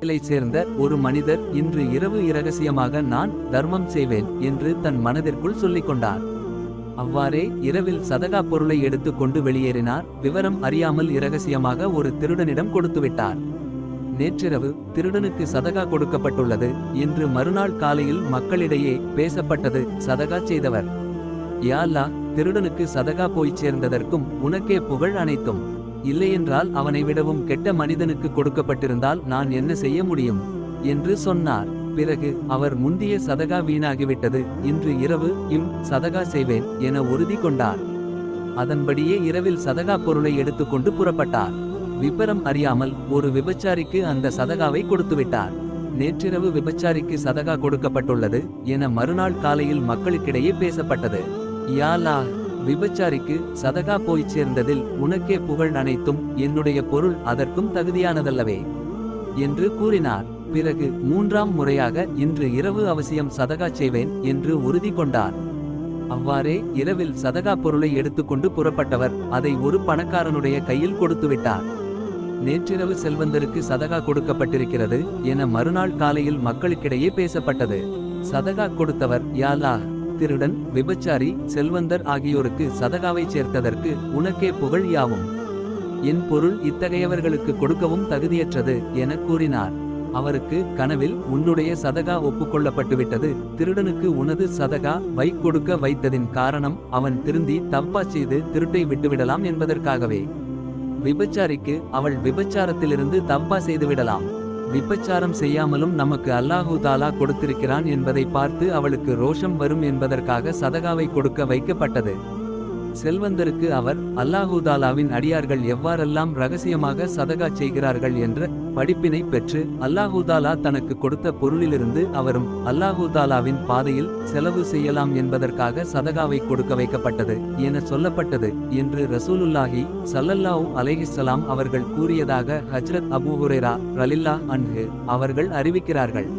இலை சேர்ந்த ஒரு மனிதர் இன்று இரவு இரகசியமாக நான் தர்மம் செய்வேன் என்று தன் மனதிற்குள் சொல்லிக் கொண்டார் அவ்வாறே இரவில் சதகா பொருளை எடுத்து கொண்டு வெளியேறினார். விவரம் அறியாமல் இரகசியமாக ஒரு திருடனிடம் கொடுத்துவிட்டார் நேற்றிரவு திருடனுக்கு சதகா கொடுக்கப்பட்டுள்ளது இன்று மறுநாள் காலையில் மக்களிடையே பேசப்பட்டது சதகா செய்தவர். யாலா திருடனுக்கு சதகா போய்ச் சேர்ந்ததற்கும் உனக்கே புகழ் அனைத்தும். இல்லையென்றால் அவனை விடவும் கெட்ட மனிதனுக்கு கொடுக்கப்பட்டிருந்தால் நான் என்ன செய்ய முடியும்? என்று சொன்னார். பிறகு அவர் முந்திய சதகா வீணாகிவிட்டது. இன்று இரவு இம் சதகா செய்வேன் என உறுதி கொண்டார். அதன்படியே இரவில் சதகா பொருளை எடுத்துக்கொண்டு புறப்பட்டார். விபரம் அறியாமல் ஒரு விபச்சாரிக்கு அந்த சதகாவை கொடுத்துவிட்டார். நேற்றிரவு விபச்சாரிக்கு சதகா கொடுக்கப்பட்டுள்ளது என மறுநாள் காலையில் மக்களுக்கிடையே பேசப்பட்டது. யாலா! விபச்சாரிக்கு சதகா போய்ச் சேர்ந்ததில் உனக்கே புகழ் அனைத்தும் என்னுடைய பொருள் அதற்கும் தகுதியானதல்லவே. என்று கூறினார். பிறகு மூன்றாம் முறையாக இன்று இரவு அவசியம் சதகா செய்வேன் என்று உறுதி கொண்டார். அவ்வாறே இரவில் சதகா பொருளை எடுத்துக்கொண்டு புறப்பட்டவர் அதை ஒரு பணக்காரனுடைய கையில் கொடுத்துவிட்டார். நேற்றிரவு செல்வந்தருக்கு சதகா கொடுக்கப்பட்டிருக்கிறது என மறுநாள் காலையில் மக்களுக்கிடையே பேசப்பட்டது. சதகா கொடுத்தவர் யாலா திருடன் விபச்சாரி செல்வந்தர் ஆகியோருக்கு சதகாவை சேர்த்ததற்கு உனக்கே புகழ் யாவும். என் பொருள் இத்தகையவர்களுக்கு கொடுக்கவும் தகுதியற்றது என கூறினார். அவருக்கு கனவில் உன்னுடைய சதகா ஒப்புக்கொள்ளப்பட்டுவிட்டது. திருடனுக்கு உனது சதகா வை கொடுக்க வைத்ததின் காரணம் அவன் திருந்தி தப்பா செய்து திருட்டை விட்டுவிடலாம் என்பதற்காகவே. விபச்சாரிக்கு அவள் விபச்சாரத்திலிருந்து தப்பா செய்துவிடலாம். விபச்சாரம் செய்யாமலும் நமக்கு அல்லாஹு தாலா கொடுத்திருக்கிறான் என்பதை பார்த்து அவளுக்கு ரோஷம் வரும் என்பதற்காக சதகாவை கொடுக்க வைக்கப்பட்டது. செல்வந்தருக்கு அவர் அல்லாஹூதாலாவின் அடியார்கள் எவ்வாறெல்லாம் ரகசியமாக சதகா செய்கிறார்கள் என்ற படிப்பினை பெற்று அல்லாஹூதாலா தனக்கு கொடுத்த பொருளிலிருந்து அவரும் அல்லாஹூதாலாவின் பாதையில் செலவு செய்யலாம் என்பதற்காக சதகாவை கொடுக்க வைக்கப்பட்டது என சொல்லப்பட்டது என்று ரசூலுல்லாஹி சல்லல்லாஹு அலைஹிஸ்ஸலாம் அவர்கள் கூறியதாக ஹஜ்ரத் அபூஹுரேரா ரலில்லா அன்ஹு அவர்கள் அறிவிக்கிறார்கள்.